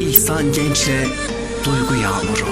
İhsan Genç'le Duygu Yağmuru.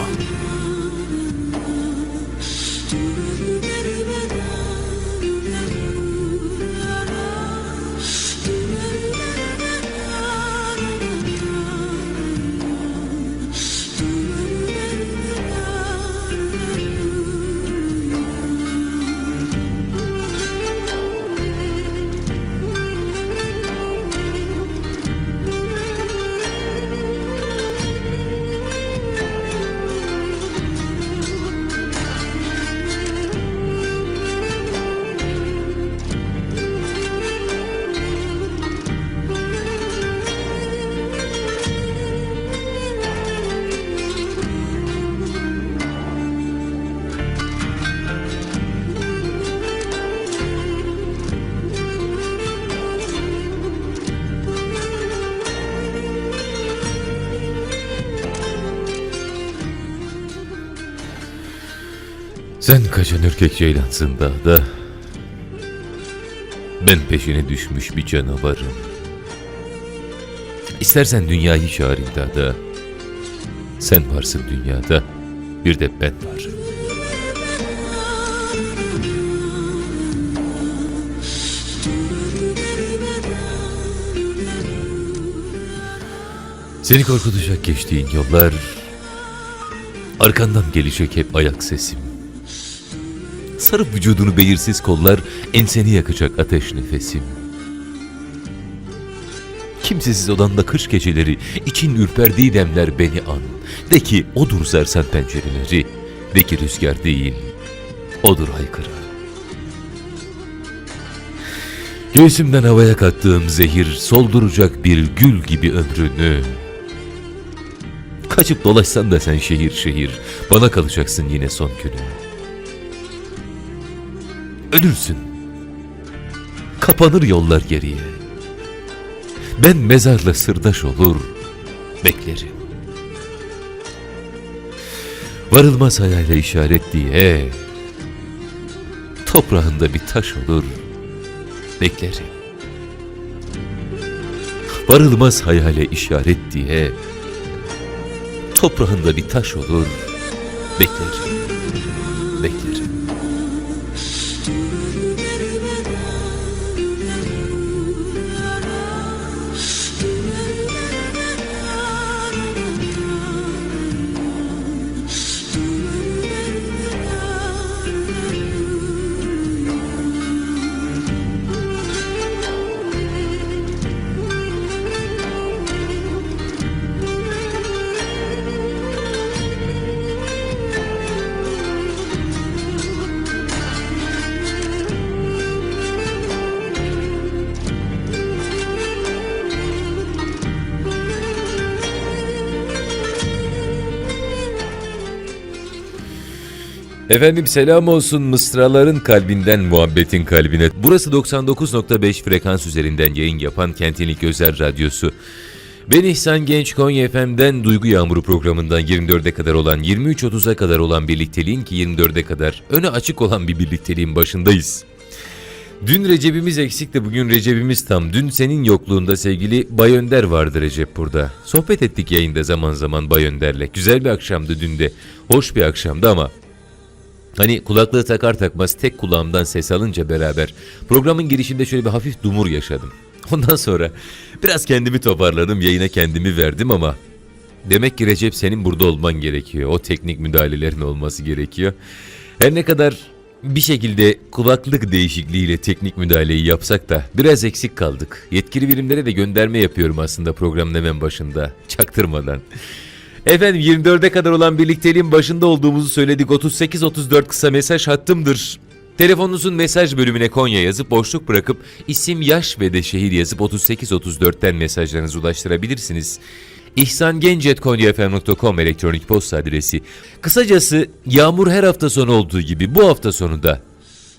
Sen kaçan ürkek ceylansın dağda. Ben peşine düşmüş bir canavarım. İstersen dünyayı çağır imdada. Sen varsın dünyada, bir de ben varım. Seni korkutacak geçtiğin yollar, arkandan gelecek hep ayak sesim. Sarıp vücudunu belirsiz kollar, enseni yakacak ateş nefesim. Kimsesiz odanda kış geceleri, için ürperdiği demler beni an. De ki odur sersen pencereleri, de ki rüzgar değil, odur haykıran. Göğsümden havaya kattığım zehir solduracak bir gül gibi ömrünü. Kaçıp dolaşsan da sen şehir şehir, bana kalacaksın yine son günü. Ölürsün. Kapanır yollar geriye. Ben mezarla sırdaş olur, beklerim. Varılmaz hayale işaret diye, toprağında bir taş olur, beklerim. Varılmaz hayale işaret diye, toprağında bir taş olur, beklerim. Efendim selam olsun mısraların kalbinden muhabbetin kalbine. Burası 99.5 frekans üzerinden yayın yapan Kentin İlk Özel Radyosu. Ben İhsan Genç Konya FM'den Duygu Yağmuru programından 24'e kadar olan 23.30'a kadar olan birlikteliğin ki 24'e kadar öne açık olan bir birlikteliğin başındayız. Dün Recep'imiz eksik de bugün Recep'imiz tam. Dün senin yokluğunda sevgili Bay Önder vardı Recep burada. Sohbet ettik yayında zaman zaman Bay Önder'le. Güzel bir akşamdı dün de. Hoş bir akşamdı ama Hani kulaklığı takar takmaz tek kulağımdan ses alınca beraber programın girişinde şöyle bir hafif dumur yaşadım. Ondan sonra biraz kendimi toparladım, yayına kendimi verdim ama demek ki Recep senin burada olman gerekiyor. O teknik müdahalelerin olması gerekiyor. Her ne kadar bir şekilde kulaklık değişikliğiyle teknik müdahaleyi yapsak da biraz eksik kaldık. Yetkili birimlere de gönderme yapıyorum aslında programın hemen başında. Çaktırmadan. Efendim 24'e kadar olan birlikteliğin başında olduğumuzu söyledik. 38-34 kısa mesaj hattımdır. Telefonunuzun mesaj bölümüne Konya yazıp boşluk bırakıp isim, yaş ve de şehir yazıp 38-34'ten mesajlarınızı ulaştırabilirsiniz. ihsangencet.konyafm.com elektronik posta adresi. Kısacası yağmur her hafta sonu olduğu gibi bu hafta sonu da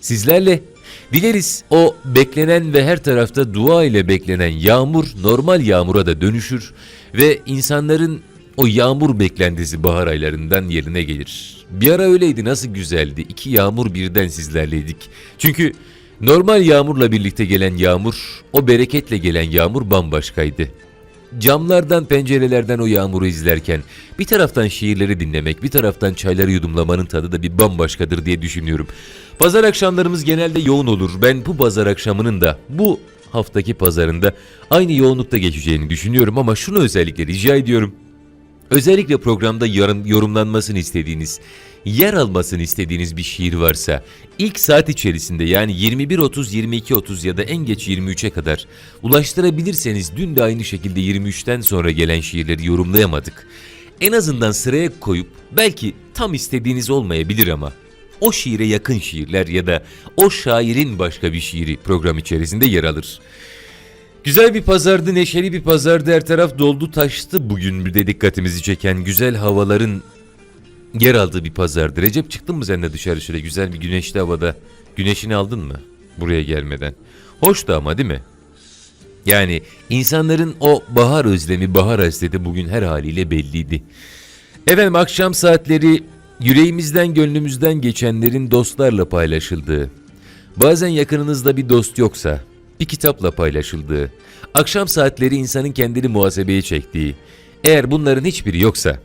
sizlerle dileriz o beklenen ve her tarafta dua ile beklenen yağmur normal yağmura da dönüşür ve insanların o yağmur beklentisi bahar aylarından yerine gelir. Bir ara öyleydi nasıl güzeldi. İki yağmur birden sizlerleydik. Çünkü normal yağmurla birlikte gelen yağmur, o bereketle gelen yağmur bambaşkaydı. camlardan pencerelerden o yağmuru izlerken bir taraftan şiirleri dinlemek bir taraftan çayları yudumlamanın tadı da bir bambaşkadır diye düşünüyorum. Pazar akşamlarımız genelde yoğun olur. Ben bu pazar akşamının da bu haftaki pazarında aynı yoğunlukta geçeceğini düşünüyorum ama şunu özellikle rica ediyorum. Özellikle programda yorumlanmasını istediğiniz, yer almasını istediğiniz bir şiir varsa ilk saat içerisinde yani 21.30, 22.30 ya da en geç 23'e kadar ulaştırabilirseniz dün de aynı şekilde 23'ten sonra gelen şiirleri yorumlayamadık. En azından sıraya koyup belki tam istediğiniz olmayabilir ama o şiire yakın şiirler ya da o şairin başka bir şiiri program içerisinde yer alır. Güzel bir pazardı, neşeli bir pazardı. Her taraf doldu taştı bugün bir de dikkatimizi çeken güzel havaların yer aldığı bir pazardı. Recep çıktın mı sen de dışarı şöyle güzel bir güneşli havada? Güneşini aldın mı buraya gelmeden? Hoştu ama değil mi? Yani insanların o bahar özlemi, bahar hasreti bugün her haliyle belliydi. Efendim akşam saatleri yüreğimizden gönlümüzden geçenlerin dostlarla paylaşıldığı, bazen yakınınızda bir dost yoksa bir kitapla paylaşıldığı, akşam saatleri insanın kendini muhasebeye çektiği, eğer bunların hiçbiri yoksa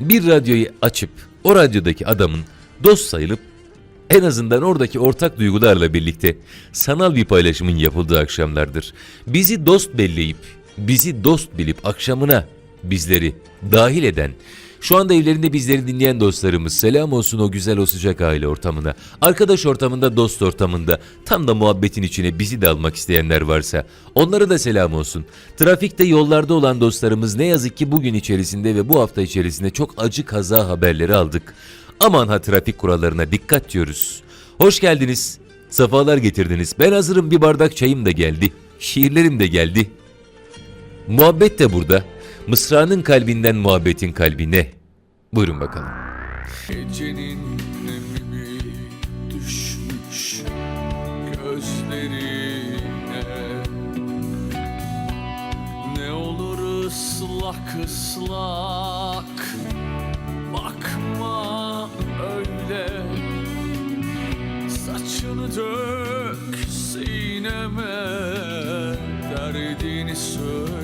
bir radyoyu açıp o radyodaki adamın dost sayılıp en azından oradaki ortak duygularla birlikte sanal bir paylaşımın yapıldığı akşamlardır. Bizi dost belleyip, bizi dost bilip akşamına bizleri dahil eden, şu anda evlerinde bizleri dinleyen dostlarımız selam olsun o güzel o sıcak aile ortamına, arkadaş ortamında, dost ortamında tam da muhabbetin içine bizi de almak isteyenler varsa onlara da selam olsun. Trafikte yollarda olan dostlarımız ne yazık ki bugün içerisinde ve bu hafta içerisinde çok acı kaza haberleri aldık. Aman ha trafik kurallarına dikkat diyoruz. Hoş geldiniz. Safalar getirdiniz. Ben hazırım bir bardak çayım da geldi. Şiirlerim de geldi. Muhabbet de burada. Mısranın kalbinden muhabbetin kalbine. Buyurun bakalım. Gecenin nemimi düşmüş gözlerine Ne olur ıslak ıslak Bakma öyle Saçını dök sineme Derdini söyle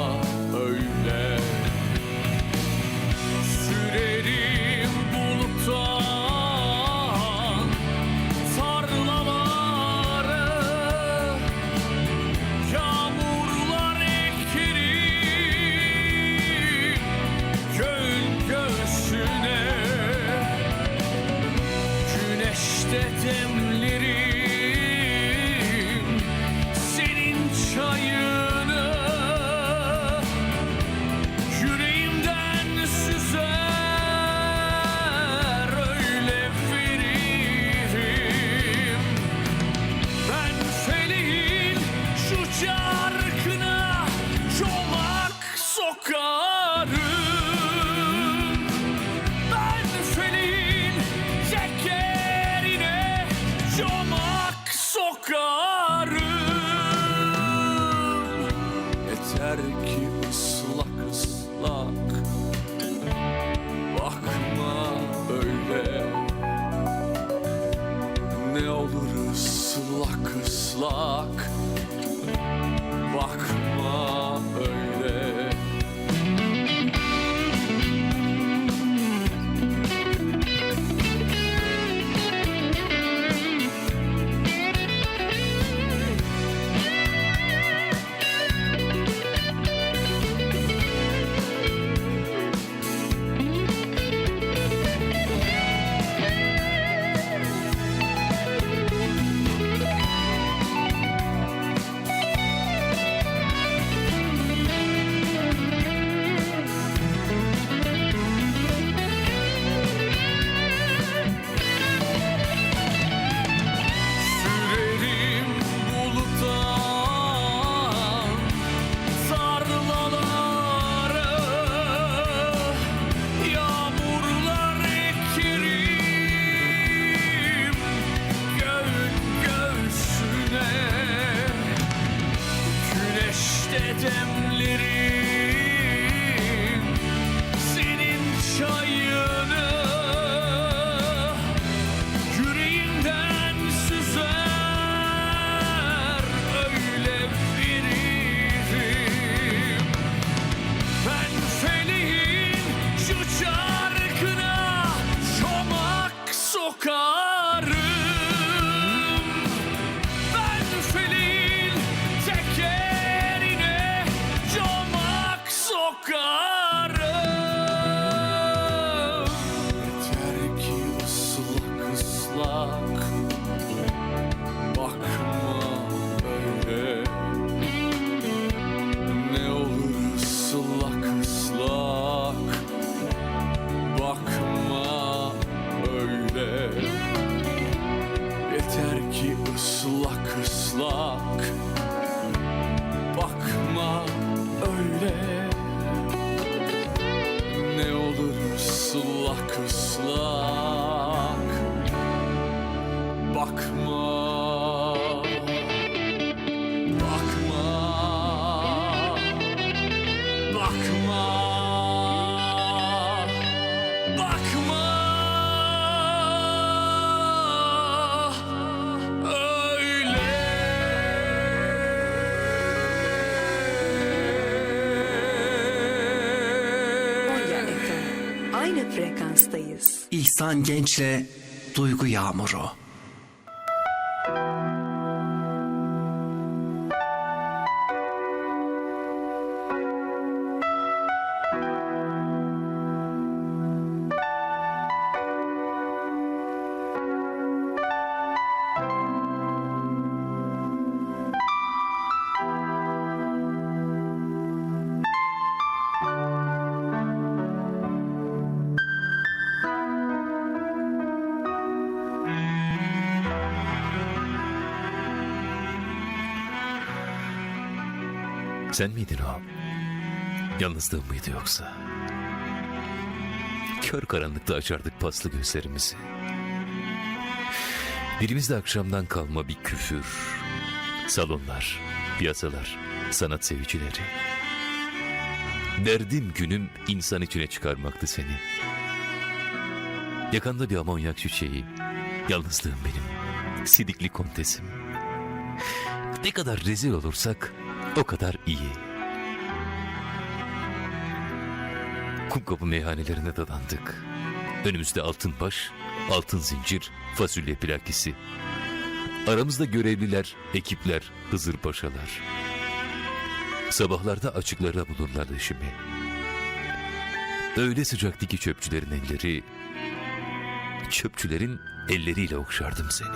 İhsan Genç'le Duygu Yağmuru. Sen miydin o? Yalnızlığım mıydı yoksa? Kör karanlıkta açardık paslı gözlerimizi. Dilimizde akşamdan kalma bir küfür. Salonlar, piyasalar, sanat sevicileri. Derdim günüm insan içine çıkarmaktı seni. Yakanda bir amonyak çiçeği, yalnızlığım benim, sidikli kontesim. Ne kadar rezil olursak o kadar iyi. Kumkapı meyhanelerine dadandık. Önümüzde altın baş, altın zincir, fasulye plakisi. Aramızda görevliler, ekipler, Hızır Paşalar. Sabahlarda açıklarda bulurlar işimi. Öyle sıcaktı ki çöpçülerin elleri, çöpçülerin elleriyle okşardım seni.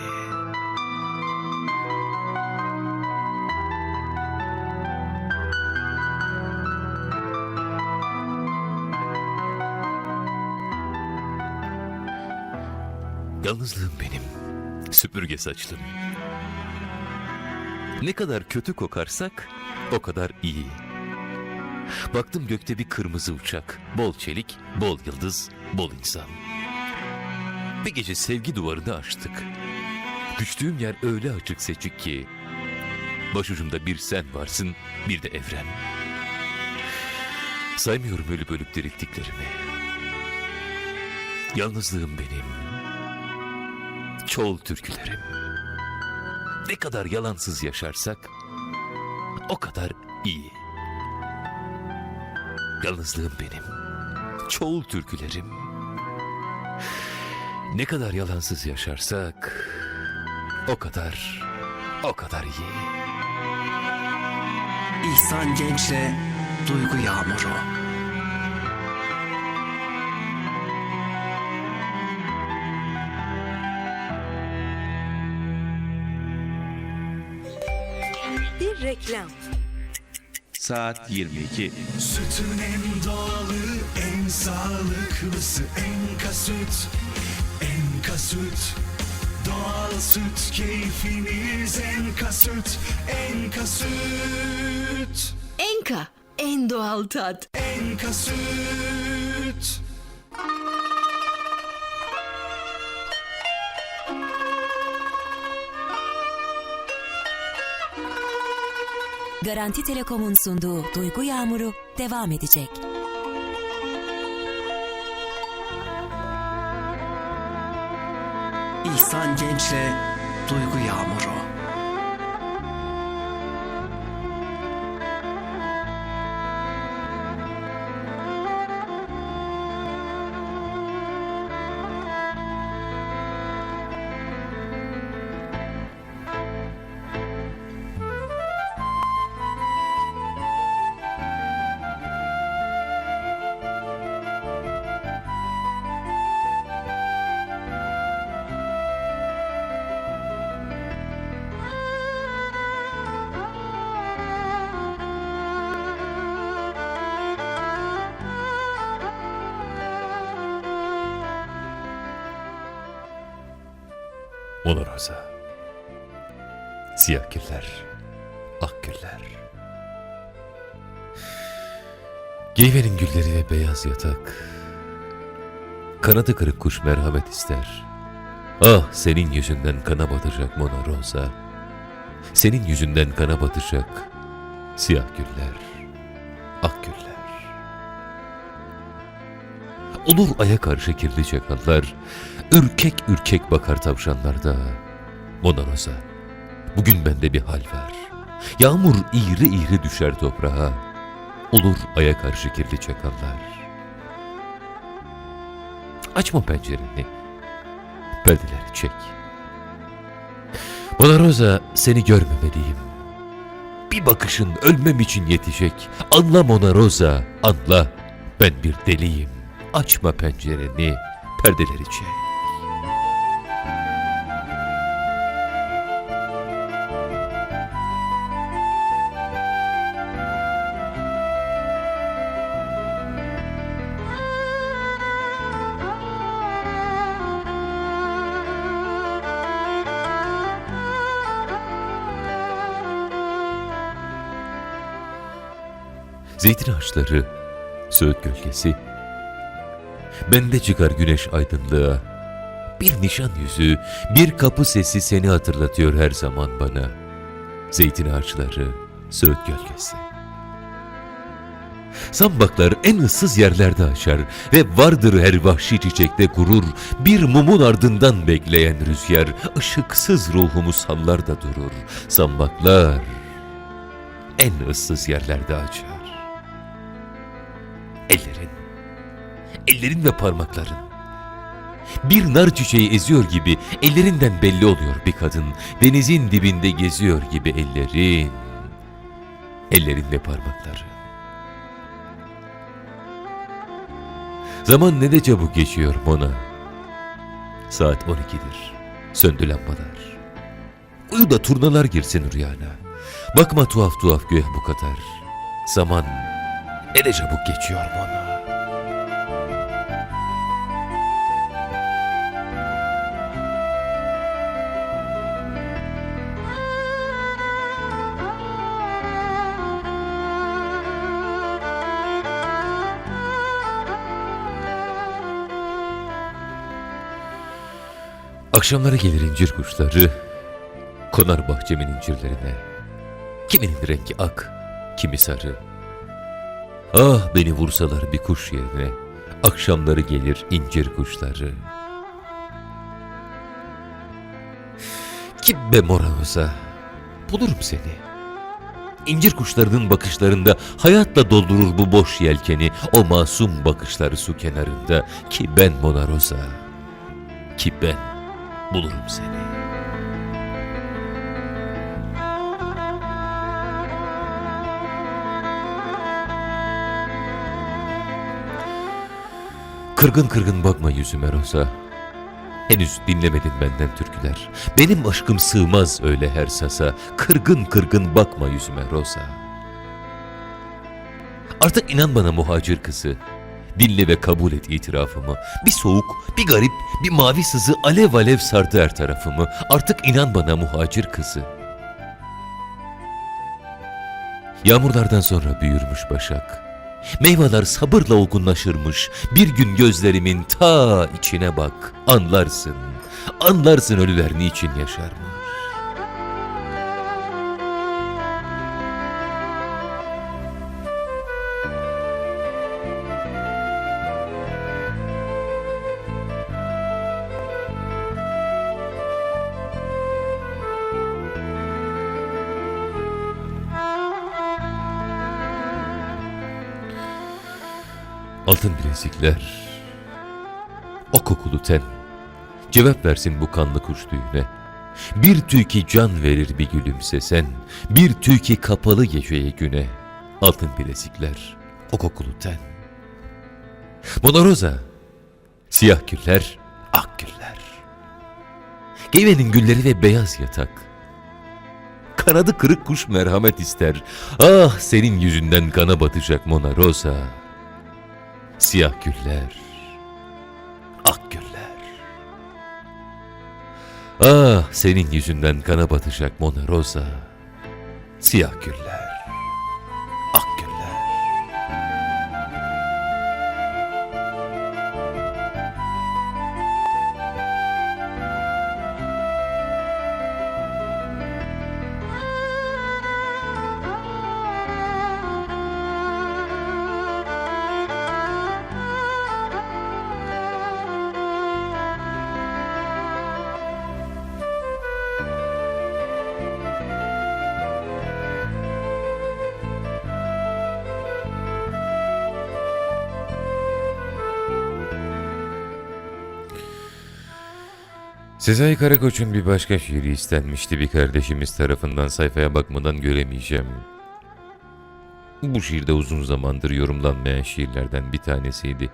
Yalnızlığım benim, süpürge saçlım. Ne kadar kötü kokarsak o kadar iyi. Baktım gökte bir kırmızı uçak, bol çelik, bol yıldız, bol insan. Bir gece sevgi duvarını açtık. Düştüğüm yer öyle açık seçik ki başucumda bir sen varsın, bir de evren. Saymıyorum ölüp ölüp dirilttiklerimi. Yalnızlığım benim. Çoğul türkülerim. Ne kadar yalansız yaşarsak o kadar iyi. Yalnızlığım benim. Çoğul türkülerim. Ne kadar yalansız yaşarsak o kadar o kadar iyi. İhsan Genç'le Duygu Yağmuru. Reklam. Saat 22. Sütün en doğalı, en sağlıklısı Enka süt, Enka süt Doğal süt, keyfiniz Enka süt Enka süt, Enka. En doğal tat. Enka süt Garanti Telekom'un sunduğu Duygu Yağmuru devam edecek. İhsan Genç'le Duygu Yağmuru. Rosa. Siyah güller, ak güller. Geyvenin gülleri ve beyaz yatak. Kanadı kırık kuş merhamet ister. Ah senin yüzünden kana batacak Mona Rosa. Senin yüzünden kana batacak siyah güller, ak güller. Olur aya karşı kirli çakallar, ürkek ürkek bakar tavşanlarda. Mona Rosa, bugün bende bir hal var. Yağmur iğri iğri düşer toprağa. Olur aya karşı kirli çakallar. Açma pencereni. Perdeleri çek. Mona Rosa seni görmemeliyim. Bir bakışın ölmem için yetecek. Anla Mona Rosa, anla. Ben bir deliyim. Açma pencereni, perdeleri çek. Zeytin ağaçları, söğüt gölgesi. Bende çıkar güneş aydınlığa. Bir nişan yüzü, bir kapı sesi seni hatırlatıyor her zaman bana. Zeytin ağaçları, söğüt gölgesi. Zambaklar en ıssız yerlerde açar ve vardır her vahşi çiçekte gurur. Bir mumun ardından bekleyen rüzgar, ışıksız ruhumu sallar da durur. Zambaklar en ıssız yerlerde açar. Ellerin, ellerin ve parmakların. Bir nar çiçeği eziyor gibi ellerinden belli oluyor bir kadın. Denizin dibinde geziyor gibi ellerin, ellerin ve parmakların. Zaman ne de çabuk geçiyor Mona. Saat 12'dir. Söndü lambalar. Uyu da turnalar girsin rüyana. Bakma tuhaf tuhaf göğe bu kadar. Zaman ne de çabuk geçiyor Mona. Akşamları gelir incir kuşları, konar bahçemin incirlerine. Kiminin rengi ak, kimi sarı. Ah beni vursalar bir kuş yerine, akşamları gelir incir kuşları. Kim be moramoza, bulurum seni. İncir kuşlarının bakışlarında hayatla doldurur bu boş yelkeni, o masum bakışları su kenarında ki ben Mona Rosa, ki ben bulurum seni. Kırgın kırgın bakma yüzüme Rosa. Henüz dinlemedin benden türküler. Benim aşkım sığmaz öyle her sasa. Kırgın kırgın bakma yüzüme Rosa. Artık inan bana muhacir kızı. Dinle ve kabul et itirafımı. Bir soğuk, bir garip, bir mavi sızı alev alev sardı her tarafımı. Artık inan bana muhacir kızı. Yağmurlardan sonra büyürmüş başak. Meyveler sabırla olgunlaşırmış. Bir gün gözlerimin ta içine bak. Anlarsın. Anlarsın ölüler niçin yaşarmış. Altın bilezikler, o kokulu ten, cevap versin bu kanlı kuş düğüne. Bir tüy ki can verir bir gülümsesen, bir tüy ki kapalı geceye güne. Altın bilezikler, o kokulu ten. Mona Rosa, siyah güller, ak güller. Geyvenin gülleri ve beyaz yatak. Kanadı kırık kuş merhamet ister. Ah senin yüzünden kana batacak Mona Rosa. Siyah güller, ak güller. Ah senin yüzünden kana batacak Mona Rosa. Siyah güller. Ak güller. Sezai Karakoç'un bir başka şiiri istenmişti bir kardeşimiz tarafından sayfaya bakmadan göremeyeceğim. Bu şiirde uzun zamandır yorumlanmayan şiirlerden bir tanesiydi.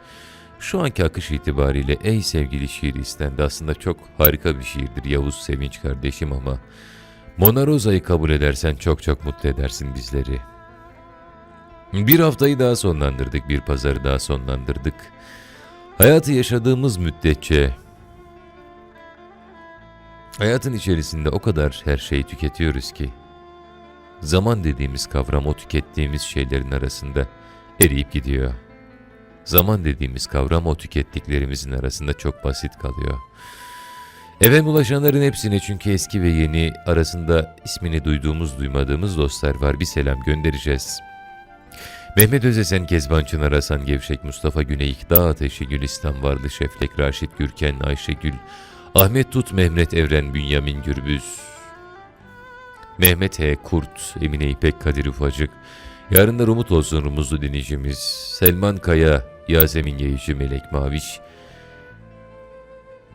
Şu anki akış itibariyle ey sevgili şiir istendi aslında çok harika bir şiirdir Yavuz Sevinç kardeşim ama Mona Rosa'yı kabul edersen çok çok mutlu edersin bizleri. Bir haftayı daha sonlandırdık, bir pazarı daha sonlandırdık. Hayatı yaşadığımız müddetçe Hayatın içerisinde o kadar her şeyi tüketiyoruz ki zaman dediğimiz kavram o tükettiğimiz şeylerin arasında eriyip gidiyor. Zaman dediğimiz kavram o tükettiklerimizin arasında çok basit kalıyor. Eve ulaşanların hepsine çünkü eski ve yeni arasında ismini duyduğumuz duymadığımız dostlar var bir selam göndereceğiz. Mehmet Özesen, Kezban Çınar, Hasan Gevşek, Mustafa Güneyik, Dağ Ateşi, Gülistan Varlı, Şeflek, Raşit Gürken, Ayşegül, Ahmet Tut, Mehmet Evren, Bünyamin Gürbüz, Mehmet H. Kurt, Emine İpek, Kadir Ufacık, Yarınlar Umut Olsun Rumuzlu dinleyicimiz, Selman Kaya, Yasemin Yayıcı, Melek Maviş,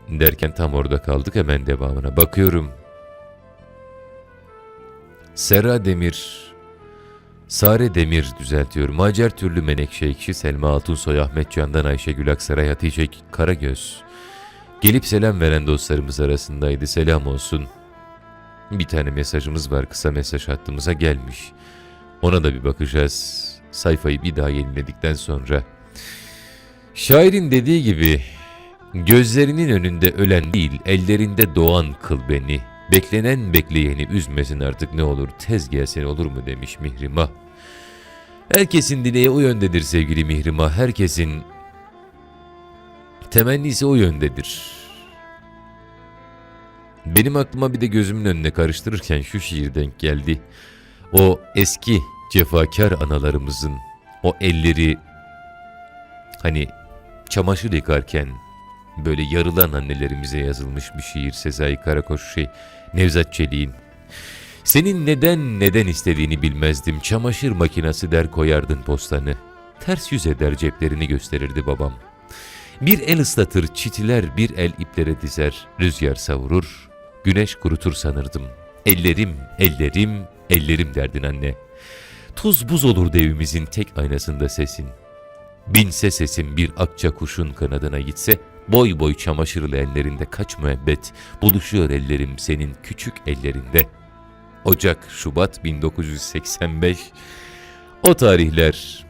derken tam orada kaldık hemen devamına. Bakıyorum. Serra Demir, Sare Demir düzeltiyorum. Hacer Türlü Menekşe Ekşi, Selma Altunsoy, Ahmet Candan, Ayşegül Aksaray, Hatice Karagöz, Gelip selam veren dostlarımız arasındaydı. Selam olsun. Bir tane mesajımız var kısa mesaj hattımıza gelmiş. Ona da bir bakacağız. Sayfayı bir daha yeniledikten sonra. Şairin dediği gibi gözlerinin önünde ölen değil ellerinde doğan kıl beni. Beklenen bekleyeni üzmesin artık ne olur tez gelsin olur mu demiş Mihrimah. Herkesin dileği o yöndedir sevgili Mihrimah. Herkesin Temennisi o yöndedir. Benim aklıma bir de gözümün önüne karıştırırken şu şiir denk geldi. O eski cefakar analarımızın o elleri hani çamaşır yıkarken böyle yarılan annelerimize yazılmış bir şiir Sezai Karakoç şey Nevzat Çelik'in. Senin neden neden istediğini bilmezdim. Çamaşır makinesi der koyardın postanı. Ters yüz eder ceplerini gösterirdi babam. Bir el ıslatır çitiler bir el iplere dizer rüzgar savurur güneş kurutur sanırdım. Ellerim ellerim ellerim derdin anne. Tuz buz olur evimizin tek aynasında sesin. Binse sesim bir akça kuşun kanadına gitse boy boy çamaşırlı ellerinde kaç müebbet buluşuyor ellerim senin küçük ellerinde. Ocak Şubat 1985 o tarihler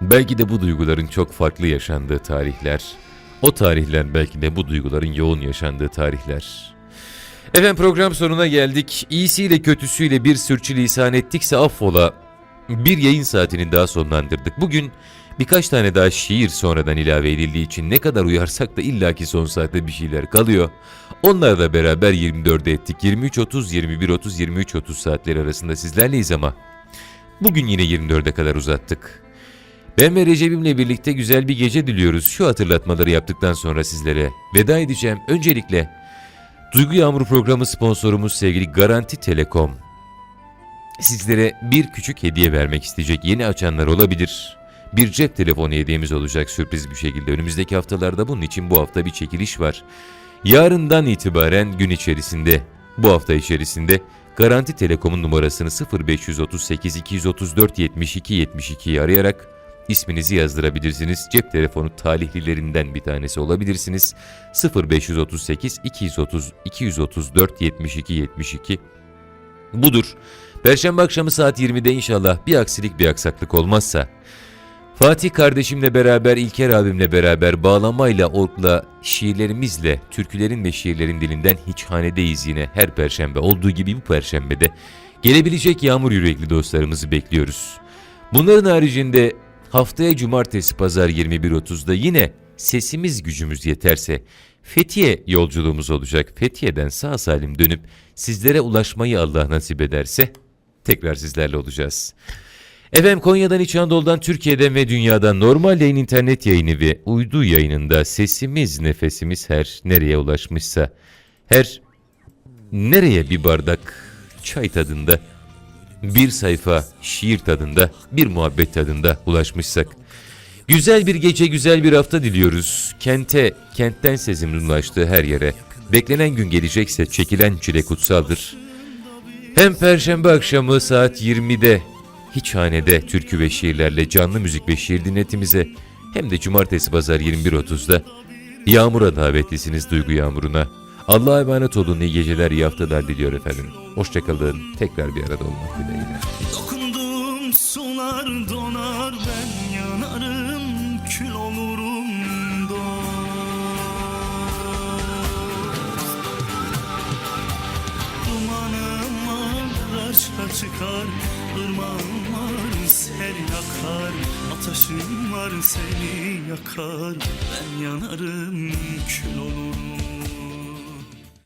Belki de bu duyguların çok farklı yaşandığı tarihler. O tarihler belki de bu duyguların yoğun yaşandığı tarihler. Efendim program sonuna geldik. İyisiyle kötüsüyle bir sürçülisan ettikse affola. Bir yayın saatini daha sonlandırdık. Bugün birkaç tane daha şiir sonradan ilave edildiği için ne kadar uyarsak da illaki son saatte bir şeyler kalıyor. Onlarla beraber 24'e ettik. 23.30, 21.30, 23.30 saatleri arasında sizlerleyiz ama bugün yine 24'e kadar uzattık. Ben ve Recep'imle birlikte güzel bir gece diliyoruz. Şu hatırlatmaları yaptıktan sonra sizlere veda edeceğim. Öncelikle Duygu Yağmuru programı sponsorumuz sevgili Garanti Telekom. Sizlere bir küçük hediye vermek isteyecek yeni açanlar olabilir. Bir cep telefonu hediyemiz olacak sürpriz bir şekilde. Önümüzdeki haftalarda bunun için bu hafta bir çekiliş var. Yarından itibaren gün içerisinde, bu hafta içerisinde Garanti Telekom'un numarasını 0538 234 72 72'yi arayarak isminizi yazdırabilirsiniz. Cep telefonu talihlilerinden bir tanesi olabilirsiniz. 0538 230 234 72 72 budur. Perşembe akşamı saat 20'de inşallah bir aksilik bir aksaklık olmazsa Fatih kardeşimle beraber, İlker abimle beraber bağlamayla, orkla, şiirlerimizle, türkülerin ve şiirlerin dilinden hiç hanedeyiz yine her perşembe. Olduğu gibi bu perşembede gelebilecek yağmur yürekli dostlarımızı bekliyoruz. Bunların haricinde haftaya cumartesi pazar 21.30'da yine sesimiz gücümüz yeterse Fethiye yolculuğumuz olacak. Fethiye'den sağ salim dönüp sizlere ulaşmayı Allah nasip ederse tekrar sizlerle olacağız. Efendim Konya'dan İç Anadolu'dan Türkiye'den ve dünyadan normal yayın internet yayını ve uydu yayınında sesimiz nefesimiz her nereye ulaşmışsa her nereye bir bardak çay tadında bir sayfa şiir tadında bir muhabbet tadında ulaşmışsak Güzel bir gece, güzel bir hafta diliyoruz. Kente, kentten sesimin ulaştığı her yere. Beklenen gün gelecekse çekilen çile kutsaldır. Hem perşembe akşamı saat 20'de hiç hanede türkü ve şiirlerle canlı müzik ve şiir dinletimize hem de cumartesi pazar 21.30'da Yağmur'a davetlisiniz Duygu Yağmur'una. Allah'a emanet olun, iyi geceler, iyi haftalar diliyor efendim. Hoşçakalın, tekrar bir arada olmak dileğiyle. Dokunduğum sular donar ben yanarım kül olurum dost Dumanım var aşka çıkar Irmağım var sel yakar Ateşim var seni yakar Ben yanarım kül olurum